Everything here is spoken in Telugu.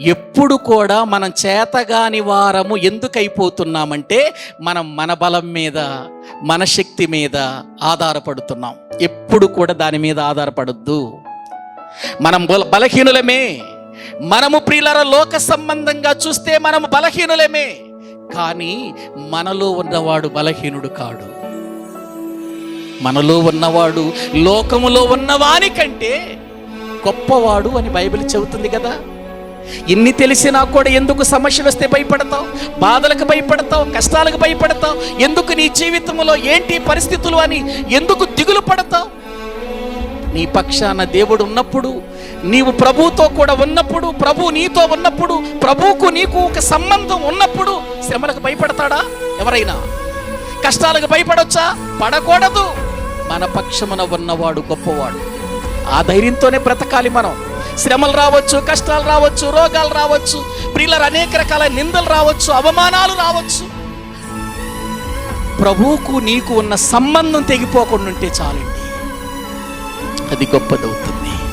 ఎప్పుడు కూడా మనం చేతగాని వారము ఎందుకు అయిపోతున్నామంటే మనం మన బలం మీద మన శక్తి మీద ఆధారపడుతున్నాం. ఎప్పుడు కూడా దాని మీద ఆధారపడద్దు. మనం బల- బలహీనులమే. మనము ప్రియులర లోక సంబంధంగా చూస్తే మనము బలహీనులమే. కానీ మనలో ఉన్నవాడు బలహీనుడు కాడు. మనలో ఉన్నవాడు లోకములో ఉన్నవాని కంటే గొప్పవాడు అని బైబిల్ చెబుతుంది కదా. ఇన్ని తెలిసినా కూడా ఎందుకు సమస్యలు వస్తే భయపడతావు? బాధలకు భయపడతావు? కష్టాలకు భయపడతావు? ఎందుకు నీ జీవితంలో ఏంటి పరిస్థితులు అని ఎందుకు దిగులు పడతావు? నీ పక్షాన దేవుడు ఉన్నప్పుడు నీవు ప్రభుతో కూడా ఉన్నప్పుడు ప్రభు నీతో ఉన్నప్పుడు ప్రభువుకు నీకు ఒక సంబంధం ఉన్నప్పుడు శ్రమలకు భయపడతాడా? ఎవరైనా? కష్టాలకు భయపడొచ్చా? పడకూడదు. మన పక్షమున ఉన్నవాడు గొప్పవాడు. ఆ ధైర్యంతోనే బ్రతకాలి మనం. శ్రమలు రావచ్చు కష్టాలు రావచ్చు రోగాలు రావచ్చు ప్రియులరు అనేక రకాల నిందలు రావచ్చు అవమానాలు రావచ్చు. ప్రభువుకు నీకు ఉన్న సంబంధం తెగిపోకుండా ఉంటే చాలండి. అది గొప్పదవుతుంది.